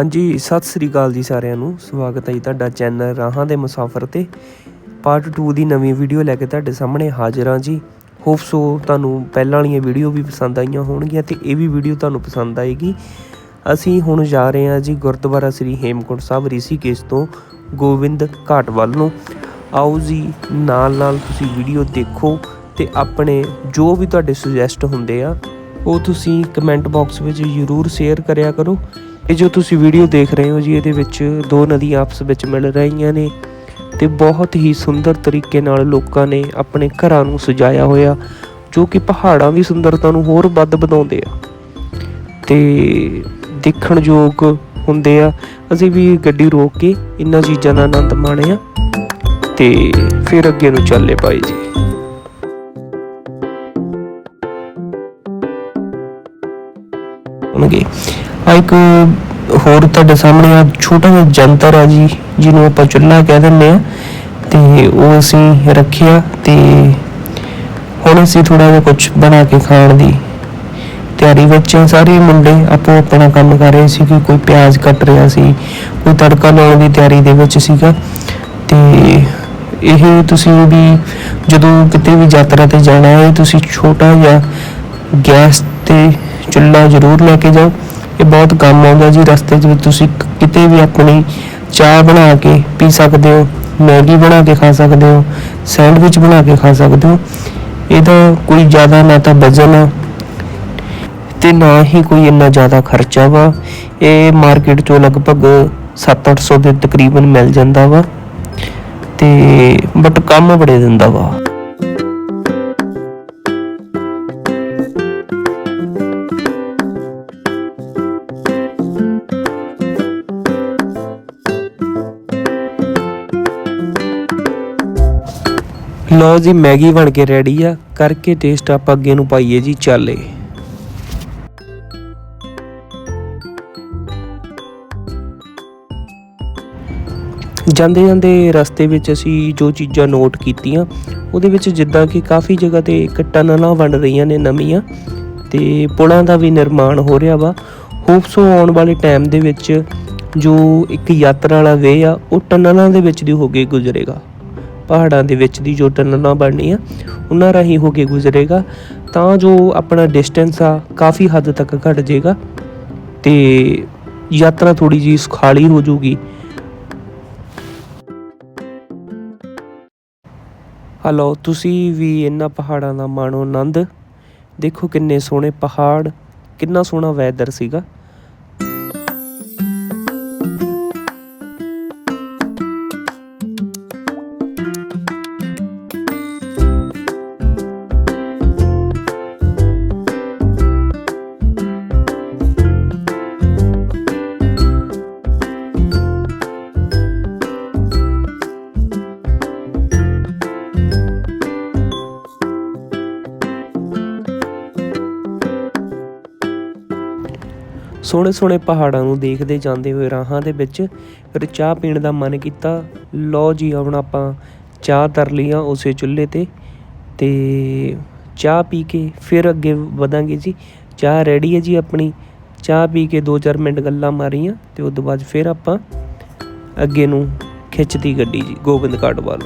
ਹਾਂਜੀ, ਸਤਿ ਸ੍ਰੀ ਅਕਾਲ ਜੀ ਸਾਰਿਆਂ ਨੂੰ। ਸਵਾਗਤ ਹੈ ਜੀ ਤੁਹਾਡਾ ਚੈਨਲ ਰਾਹਾਂ ਦੇ ਮੁਸਾਫਰ ਤੇ। ਪਾਰਟ 2 ਦੀ ਨਵੀਂ ਵੀਡੀਓ ਲੈ ਕੇ ਤੁਹਾਡੇ ਸਾਹਮਣੇ ਹਾਜ਼ਰ ਹਾਂ ਜੀ। ਹੋਪ ਸੋ ਤੁਹਾਨੂੰ ਪਹਿਲਾਂ ਵਾਲੀਆਂ ਵੀਡੀਓ ਵੀ ਪਸੰਦ ਆਈਆਂ ਹੋਣਗੀਆਂ ਤੇ ਇਹ ਵੀ ਵੀਡੀਓ ਤੁਹਾਨੂੰ ਪਸੰਦ ਆਏਗੀ। ਅਸੀਂ ਹੁਣ ਜਾ ਰਹੇ ਹਾਂ ਜੀ ਗੁਰਦੁਆਰਾ ਸ੍ਰੀ ਹੇਮਕੁੰਟ ਸਾਹਿਬ ਰਿਸ਼ੀਕੇਸ਼ ਤੋਂ ਗੋਬਿੰਦ ਘਾਟ ਵੱਲ ਨੂੰ। ਆਓ ਜੀ, ਨਾਲ ਨਾਲ ਤੁਸੀਂ ਵੀਡੀਓ ਦੇਖੋ ਤੇ ਆਪਣੇ ਜੋ ਵੀ ਤੁਹਾਡੇ ਸੁਜੈਸਟ ਹੁੰਦੇ ਆ, ਉਹ ਤੁਸੀਂ ਕਮੈਂਟ ਬਾਕਸ ਵਿੱਚ ਜ਼ਰੂਰ ਸ਼ੇਅਰ ਕਰਿਆ ਕਰੋ। ਇਹ ਜੋ ਤੁਸੀਂ ਵੀਡੀਓ ਦੇਖ ਰਹੇ ਹੋ ਜੀ, ਇਹਦੇ ਵਿੱਚ ਦੋ ਨਦੀਆਂ ਆਪਸ ਵਿੱਚ ਮਿਲ ਰਹੀਆਂ ਨੇ ਤੇ ਬਹੁਤ ਹੀ ਸੁੰਦਰ ਤਰੀਕੇ ਨਾਲ ਲੋਕਾਂ ਨੇ ਆਪਣੇ ਘਰਾਂ ਨੂੰ ਸਜਾਇਆ ਹੋਇਆ, ਜੋ ਕਿ ਪਹਾੜਾਂ ਦੀ ਸੁੰਦਰਤਾ ਨੂੰ ਹੋਰ ਵੱਧ ਵਧਾਉਂਦੇ ਆ। ਤੇ ਦੇਖਣਯੋਗ ਹੁੰਦੇ ਆ। ਅਸੀਂ ਵੀ ਗੱਡੀ ਰੋਕ ਕੇ ਇਹਨਾਂ ਚੀਜ਼ਾਂ ਦਾ ਆਨੰਦ ਮਾਣਿਆ ਤੇ ਫਿਰ ਅੱਗੇ ਨੂੰ ਚੱਲੇ ਭਾਈ ਜੀ। ਹੋਣਗੇ। ਆ ਇੱਕ ਹੋਰ ਤੁਹਾਡੇ ਸਾਹਮਣੇ ਆ, ਛੋਟਾ ਜਿਹਾ ਜੰਤਰ ਆ ਜੀ, ਜਿਹਨੂੰ ਆਪਾਂ ਚੁੱਲ੍ਹਾ ਕਹਿ ਦਿੰਦੇ ਆ। ਤੇ ਉਹ ਅਸੀਂ ਰੱਖਿਆ ਤੇ ਹੁਣ ਅਸੀਂ ਥੋੜਾ ਜਿਹਾ ਕੁਝ ਬਣਾ ਕੇ ਖਾਣ ਦੀ ਤਿਆਰੀ ਵਿੱਚ ਸਾਰੇ ਮੁੰਡੇ ਆਪੋ ਆਪਣਾ ਕੰਮ ਕਰ ਰਹੇ ਸੀ ਕਿ ਕੋਈ ਪਿਆਜ਼ ਕੱਟ ਰਿਹਾ ਸੀ, ਕੋਈ ਤੜਕਾ ਲਾਉਣ ਦੀ ਤਿਆਰੀ ਦੇ ਵਿੱਚ ਸੀਗਾ। ਤੇ ਇਹ ਤੁਸੀਂ ਵੀ ਜਦੋਂ ਕਿਤੇ ਵੀ ਯਾਤਰਾ ਤੇ ਜਾਣਾ ਹੈ ਤੁਸੀਂ ਛੋਟਾ ਜਿਹਾ ਗੈਸ ਤੇ ਚੁੱਲ੍ਹਾ ਜ਼ਰੂਰ ਲੈ ਕੇ ਜਾਓ। ਇਹ ਬਹੁਤ ਕੰਮ ਆਉਂਦਾ ਜੀ, ਰਸਤੇ 'ਚ ਵੀ ਤੁਸੀਂ ਕਿਤੇ ਵੀ ਆਪਣੀ ਚਾਹ ਬਣਾ ਕੇ ਪੀ ਸਕਦੇ ਹੋ, ਮੈਗੀ ਬਣਾ ਕੇ ਖਾ ਸਕਦੇ ਹੋ, ਸੈਂਡਵਿਚ ਬਣਾ ਕੇ ਖਾ ਸਕਦੇ ਹੋ ਇਹਦਾ ਕੋਈ ਜ਼ਿਆਦਾ ਨਾ ਤਾਂ ਵਜ਼ਨ ਆ ਤੇ ਨਾ ਹੀ ਕੋਈ ਇੰਨਾ ਜ਼ਿਆਦਾ ਖਰਚਾ ਵਾ। ਇਹ ਮਾਰਕੀਟ ਚੋਂ ਲਗਭਗ 7-800 ਦੇ ਤਕਰੀਬਨ ਮਿਲ ਜਾਂਦਾ ਵਾ ਤੇ ਬਟ ਕੰਮ ਬੜੇ ਦਿੰਦਾ ਵਾ। ਲਓ ਜੀ, ਮੈਗੀ ਬਣ ਕੇ ਰੈਡੀ ਆ। ਕਰਕੇ ਟੇਸਟ ਆਪਾਂ ਅੱਗੇ ਨੂੰ ਪਾਈਏ ਜੀ ਚਾਲੇ। ਜਾਂਦੇ ਜਾਂਦੇ ਰਸਤੇ ਵਿੱਚ ਅਸੀਂ ਜੋ ਚੀਜ਼ਾਂ ਨੋਟ ਕੀਤੀਆਂ, ਉਹਦੇ ਵਿੱਚ ਜਿੱਦਾਂ ਕਿ ਕਾਫੀ ਜਗ੍ਹਾ ਤੇ ਇੱਕ ਟਨਲਾਂ ਬਣ ਰਹੀਆਂ ਨੇ ਨਵੀਆਂ ਤੇ ਪੁਲਾਂ ਦਾ ਵੀ ਨਿਰਮਾਣ ਹੋ ਰਿਹਾ ਵਾ। ਹੋਪਸੋ ਆਉਣ ਵਾਲੇ ਟਾਈਮ ਦੇ ਵਿੱਚ ਜੋ ਇੱਕ ਯਾਤਰਾ ਵਾਲਾ ਵੇ ਆ, ਉਹ ਟਨਲਾਂ ਦੇ ਵਿੱਚ ਦੀ ਹੋ ਕੇ ਗੁਜ਼ਰੇਗਾ। ਪਹਾੜਾਂ ਦੇ ਵਿੱਚ ਦੀ ਜੋ ਟਨਲਾਂ ਬਣਨੀਆਂ, ਉਹਨਾਂ ਰਾਹੀਂ ਹੋ ਕੇ ਗੁਜ਼ਰੇਗਾ। ਤਾਂ ਜੋ ਆਪਣਾ ਡਿਸਟੈਂਸ ਆ ਕਾਫੀ ਹੱਦ ਤੱਕ ਘਟ ਜਾਏਗਾ ਤੇ ਯਾਤਰਾ ਥੋੜੀ ਜੀ ਸੁਖਾਲੀ ਹੋ ਜਾਊਗੀ। ਹਲੋ, ਤੁਸੀਂ ਵੀ ਇਹਨਾਂ ਪਹਾੜਾਂ ਦਾ ਮਾਣੋ ਆਨੰਦ। ਦੇਖੋ ਕਿੰਨੇ ਸੋਹਣੇ ਪਹਾੜ, ਕਿੰਨਾ ਸੋਹਣਾ ਵੈਦਰ ਸੀਗਾ। ਸੋਹਣੇ ਸੋਹਣੇ ਪਹਾੜਾਂ ਨੂੰ ਦੇਖਦੇ ਜਾਂਦੇ ਹੋਏ ਰਾਹਾਂ ਦੇ ਵਿੱਚ ਫਿਰ ਚਾਹ ਪੀਣ ਦਾ ਮਨ ਕੀਤਾ। ਲਓ ਜੀ ਹੁਣ ਆਪਾਂ ਚਾਹ ਤਰ ਲਈਆਂ ਉਸੇ ਚੁੱਲ੍ਹੇ ਤੇ ਤੇ ਚਾਹ ਪੀ ਕੇ ਫਿਰ ਅੱਗੇ ਵਧਾਂਗੇ ਜੀ। ਚਾਹ ਰੈਡੀ ਹੈ ਜੀ ਆਪਣੀ। ਚਾਹ ਪੀ ਕੇ 2-4 ਮਿੰਟ ਗੱਲਾਂ ਮਾਰੀਆਂ ਤੇ ਉਸ ਤੋਂ ਬਾਅਦ ਫਿਰ ਆਪਾਂ ਅੱਗੇ ਨੂੰ ਖਿੱਚਦੀ ਗੱਡੀ ਜੀ, ਗੋਬਿੰਦ ਘਾਟ ਵੱਲ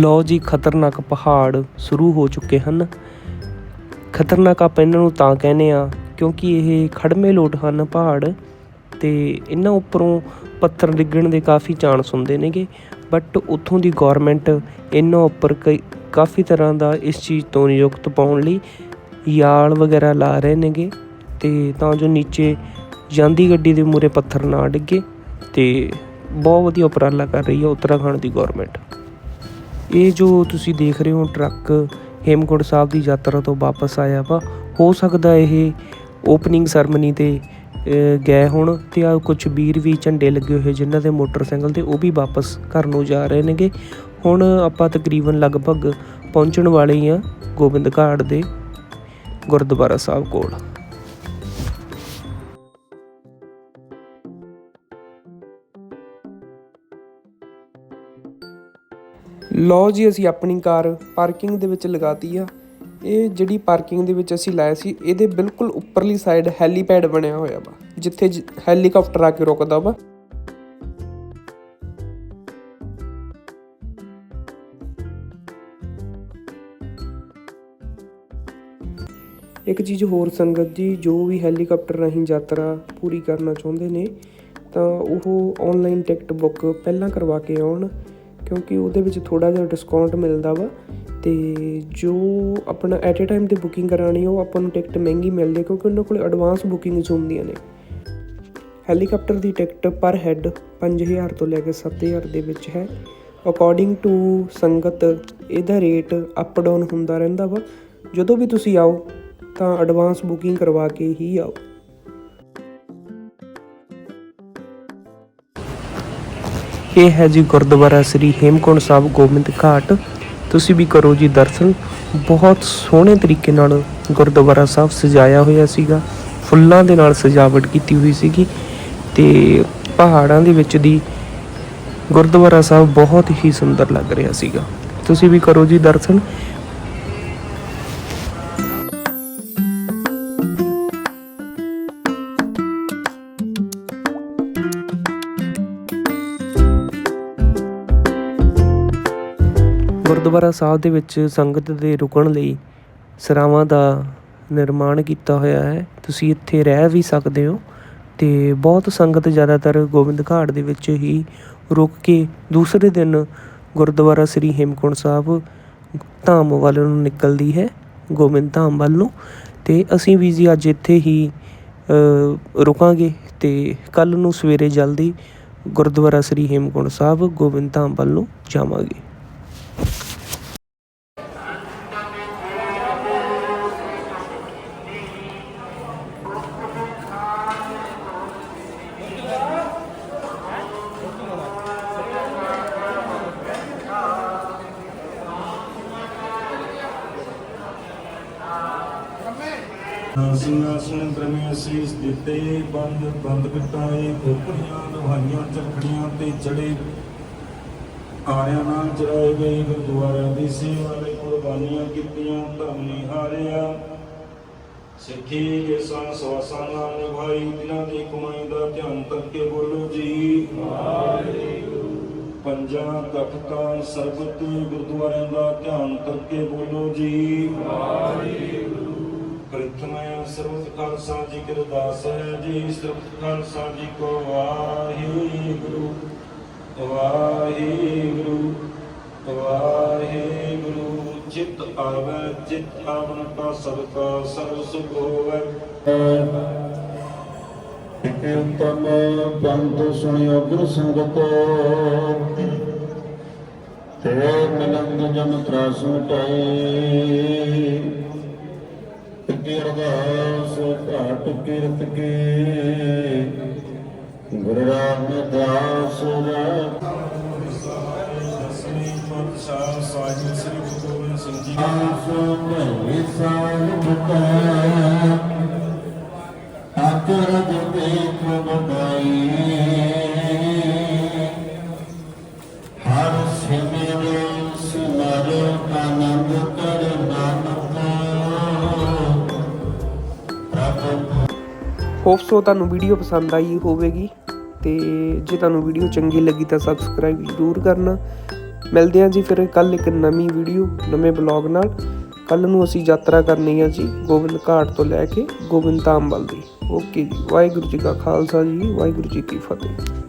ਨੂੰ ਜੀ, ਖਤਰਨਾਕ ਪਹਾੜ ਸ਼ੁਰੂ ਹੋ ਚੁੱਕੇ ਹਨ। ਖਤਰਨਾਕ ਆਪਾਂ ਇਹਨਾਂ ਨੂੰ ਤਾਂ ਕਹਿੰਦੇ ਆ ਕਿਉਂਕਿ ਇਹ ਖੜਮੇ ਲੋਟ ਹਨ ਪਹਾੜ ਤੇ ਇਹਨਾਂ ਉੱਪਰੋਂ ਪੱਥਰ ਡਿੱਗਣ ਦੇ ਕਾਫੀ ਚਾਂਸ ਹੁੰਦੇ ਨੇਗੇ। ਬਟ ਉੱਥੋਂ ਦੀ ਗਵਰਨਮੈਂਟ ਇਹਨਾਂ ਉੱਪਰ ਕਈ, ਕਾਫੀ ਤਰ੍ਹਾਂ ਦਾ ਇਸ ਚੀਜ਼ ਤੋਂ ਨਿਯੁਕਤ ਪਾਉਣ ਲਈ ਯਾਲ ਵਗੈਰਾ ਲਾ ਰਹੇ ਨੇਗੇ ਤੇ ਤਾਂ ਜੋ ਨੀਚੇ ਜਾਂਦੀ ਗੱਡੀ ਦੇ ਮੂਰੇ ਪੱਥਰ ਨਾ ਡਿੱਗੇ ਤੇ ਬਹੁਤ ਵਧੀਆ ਉਪਰਾਲਾ ਕਰ ਰਹੀ ਹੈ ਉੱਤਰਾਖੰਡ ਦੀ ਗਵਰਨਮੈਂਟ ਇਹ ਜੋ ਤੁਸੀਂ ਦੇਖ ਰਹੇ ਹੋ ਟਰੱਕ ਹੇਮਕੁੰਟ ਸਾਹਿਬ ਦੀ ਯਾਤਰਾ ਤੋਂ ਵਾਪਸ ਆਇਆ ਵਾ, ਹੋ ਸਕਦਾ ਇਹ ਓਪਨਿੰਗ ਸਰਮਨੀ ਤੇ ਗਏ ਹੁਣ ਤੇ ਆ ਕੁਝ ਵੀਰ ਵੀ ਝੰਡੇ ਲੱਗੇ ਹੋਏ ਜਿਨ੍ਹਾਂ ਦੇ ਮੋਟਰਸਾਈਕਲ ਤੇ ਉਹ ਵੀ ਵਾਪਸ ਘਰ ਨੂੰ ਜਾ ਰਹੇ ਨੇਗੇ। ਹੁਣ ਆਪਾਂ ਤਕਰੀਬਨ ਲਗਭਗ ਪਹੁੰਚਣ ਵਾਲੇ ਹੀ ਆ ਗੋਬਿੰਦ ਘਾਟ ਦੇ ਗੁਰਦੁਆਰਾ ਸਾਹਿਬ ਕੋਲ। ਲਓ ਜੀ, ਅਸੀਂ ਆਪਣੀ ਕਾਰ ਪਾਰਕਿੰਗ ਦੇ ਵਿੱਚ ਲਗਾਤੀ ਆ। ਇਹ ਜਿਹੜੀ ਪਾਰਕਿੰਗ ਦੇ ਵਿੱਚ ਅਸੀਂ ਲਾਇਆ ਸੀ, ਇਹਦੇ ਬਿਲਕੁਲ ਉੱਪਰਲੀ ਸਾਈਡ ਹੈਲੀਪੈਡ ਬਣਿਆ ਹੋਇਆ ਵਾ, ਜਿੱਥੇ ਜ- ਹੈਲੀਕਾਪਟਰ ਆ ਕੇ ਰੁਕਦਾ ਵਾ। ਇੱਕ ਚੀਜ਼ ਹੋਰ ਸੰਗਤ ਜੀ, ਜੋ ਵੀ ਹੈਲੀਕਾਪਟਰ ਰਾਹੀਂ ਯਾਤਰਾ ਪੂਰੀ ਕਰਨਾ ਚਾਹੁੰਦੇ ਨੇ, ਤਾਂ ਉਹ ਆਨਲਾਈਨ ਟਿਕਟ ਬੁੱਕ ਪਹਿਲਾਂ ਕਰਵਾ ਕੇ ਆਉਣ। ਕਿਉਂਕਿ ਉਹਦੇ ਵਿੱਚ ਥੋੜਾ ਜਿਹਾ ਡਿਸਕਾਊਂਟ ਮਿਲਦਾ ਵਾ ਤੇ ਜੋ ਆਪਣਾ ਐਟ ਅ ਟਾਈਮ ਤੇ ਬੁਕਿੰਗ ਕਰਾਣੀ ਉਹ ਆਪਾਂ ਨੂੰ ਟਿਕਟ ਮਹਿੰਗੀ ਮਿਲਦੀ ਕਿਉਂਕਿ ਉਹਨਾਂ ਕੋਲ ਐਡਵਾਂਸ ਬੁਕਿੰਗਸ ਹੁੰਦੀਆਂ ਨੇ। ਹੈਲੀਕਾਪਟਰ ਦੀ ਟਿਕਟ ਪਰ ਹੈੱਡ 5000 ਤੋਂ ਲੈ ਕੇ 7000 ਦੇ ਵਿੱਚ ਹੈ। ਅਕੋਰਡਿੰਗ ਟੂ ਸੰਗਤ, ਇਹਦਾ ਰੇਟ ਅਪ ਡਾਊਨ ਹੁੰਦਾ ਰਹਿੰਦਾ ਵਾ। ਜਦੋਂ ਵੀ ਤੁਸੀਂ ਆਓ, ਤਾਂ ਐਡਵਾਂਸ ਬੁਕਿੰਗ ਕਰਵਾ ਕੇ ਹੀ ਆਓ। ਇਹ ਹੈ ਜੀ ਗੁਰਦੁਆਰਾ ਸ੍ਰੀ ਹੇਮਕੁੰਟ ਸਾਹਿਬ ਗੋਬਿੰਦ ਘਾਟ। ਤੁਸੀਂ ਵੀ ਕਰੋ ਜੀ ਦਰਸ਼ਨ। ਬਹੁਤ ਸੋਹਣੇ ਤਰੀਕੇ ਨਾਲ ਗੁਰਦੁਆਰਾ ਸਾਹਿਬ ਸਜਾਇਆ ਹੋਇਆ ਸੀਗਾ। ਫੁੱਲਾਂ ਦੇ ਨਾਲ ਸਜਾਵਟ ਕੀਤੀ ਹੋਈ ਸੀਗੀ ਤੇ ਪਹਾੜਾਂ ਦੇ ਵਿੱਚ ਦੀ ਗੁਰਦੁਆਰਾ ਸਾਹਿਬ ਬਹੁਤ ਹੀ ਸੁੰਦਰ ਲੱਗ ਰਿਹਾ ਸੀਗਾ। ਤੁਸੀਂ ਵੀ ਕਰੋ ਜੀ ਦਰਸ਼ਨ। ਗੁਰਦੁਆਰਾ ਸਾਹਿਬ ਦੇ ਵਿੱਚ ਸੰਗਤ ਦੇ ਰੁਕਣ ਲਈ ਸਰਾਵਾਂ ਦਾ ਨਿਰਮਾਣ ਕੀਤਾ ਹੋਇਆ ਹੈ। ਤੁਸੀਂ ਇੱਥੇ ਰਹਿ ਵੀ ਸਕਦੇ ਹੋ ਤੇ ਬਹੁਤ ਸੰਗਤ ਜ਼ਿਆਦਾਤਰ ਗੋਬਿੰਦ ਘਾਟ ਦੇ ਵਿੱਚ ਹੀ ਰੁਕ ਕੇ ਦੂਸਰੇ ਦਿਨ ਗੁਰਦੁਆਰਾ ਸ੍ਰੀ ਹੇਮਕੁੰਟ ਸਾਹਿਬ ਧਾਮ ਵੱਲ ਨੂੰ ਨਿਕਲਦੀ ਹੈ, ਗੋਬਿੰਦ ਧਾਮ ਵੱਲ ਨੂੰ। ਤੇ ਅਸੀਂ ਵੀ ਜੀ ਅੱਜ ਇੱਥੇ ਹੀ ਰੁਕਾਂਗੇ ਤੇ ਕੱਲ ਨੂੰ ਸਵੇਰੇ ਜਲਦੀ ਗੁਰਦੁਆਰਾ ਸ੍ਰੀ ਹੇਮਕੁੰਟ ਸਾਹਿਬ ਗੋਬਿੰਦ ਧਾਮ ਵੱਲ ਨੂੰ ਜਾਵਾਂਗੇ। ਸਿੰਘਾਸਨ ਪ੍ਰਮੇਸ਼ ਸੀਸ ਦਿੱਤੇ। ਬੰਦ ਬੰਦ ਕਟਾਏ ਖੋਪੜੀਆਂ ਦਵਾਈਆਂ ਚੱਕੜੀਆਂ ਤੇ ਚੜੇ। ਆਰਿਆਂ ਨਾਲ ਚਰਾਏ ਗਏ ਗੁਰਦੁਆਰਿਆਂ ਦੀ ਸੇਵਾ ਲਈ ਕੁਰਬਾਨੀਆਂ ਕੀਤੀਆਂ ਧਰਮ ਨਹੀਂ ਹਾਰਿਆ। ਸਿੱਖੀ ਕੇ ਸਵਾਸਾਂ ਨਾਲ ਨਿਭਾਈ ਦਿਨਾਂ ਦੀ ਕਮਾਈ ਦਾ ਧਿਆਨ ਕਰਕੇ ਬੋਲੋ ਜੀ। ਪੰਜਾਂ ਤਖਤਾਂ ਸਰਬਤ ਗੁਰਦੁਆਰਿਆਂ ਦਾ ਧਿਆਨ ਕਰਕੇ ਬੋਲੋ ਜੀ। ਪ੍ਰਥਮਾ ਸਰਬਤ ਖਾਲਸਾ ਜੀ ਕੀ ਅਰਦਾਸ ਹੈ ਜੀ ਸਰਬਤ ਖਾਲਸਾ ਜੀ ਕੋ ਵਾਹਿਗੁਰੂ ਵਾਹਿਗੁਰੂ ਵਾਹਿਗੁਰੂ। ਚਿਤ ਆਵੈ, ਚਿਤ ਆਵਨ ਕਾ ਸਦਕਾ ਸਰਬ ਸੁਖ ਹੋਵੈ। ਉਤਮ ਬੰਦ ਸੁਣਿਓ ਗੁਰ ਸੰਗਤ। ਤੇ ਮਿਲੰਦ ਜਨ ਤਰਾਸ ਮਿਟਾਈ ਤੇ ਅਰਦਾਸ ਘਾਟ ਕੀਰਤ ਕੀ ਗੁਰੂ ਰਾਮਦਾਸ ਸਾਹਿਬ ਸ੍ਰੀ ਗੁਰੂ ਗੋਬਿੰਦ ਸਿੰਘ ਜੀ ਆਸੋ ਭਈ ਸਾਲ ਬਤਾ ਹੋਪ ਸੋ ਤੁਹਾਨੂੰ ਵੀਡੀਓ ਪਸੰਦ ਆਈ ਹੋਵੇਗੀ ਤੇ ਜੇ ਤੁਹਾਨੂੰ ਵੀਡੀਓ ਚੰਗੀ ਲੱਗੀ ਤਾਂ ਸਬਸਕ੍ਰਾਈਬ ਜ਼ਰੂਰ ਕਰਨਾ। ਮਿਲਦੇ ਹਾਂ ਜੀ ਫਿਰ ਕੱਲ ਇੱਕ ਨਵੀਂ ਵੀਡੀਓ ਨਵੇਂ ਬਲੌਗ ਨਾਲ। ਕੱਲ ਨੂੰ ਅਸੀਂ ਯਾਤਰਾ ਕਰਨੀ ਹੈ ਜੀ ਗੋਬਿੰਦ ਘਾਟ ਤੋਂ ਲੈ ਕੇ ਗੋਬਿੰਦ ਧਾਮ ਵੱਲ ਦੀ। ਓਕੇ ਜੀ, ਵਾਹਿਗੁਰੂ ਜੀ ਕਾ ਖਾਲਸਾ ਜੀ, ਵਾਹਿਗੁਰੂ ਜੀ ਕੀ ਫਤਿਹ।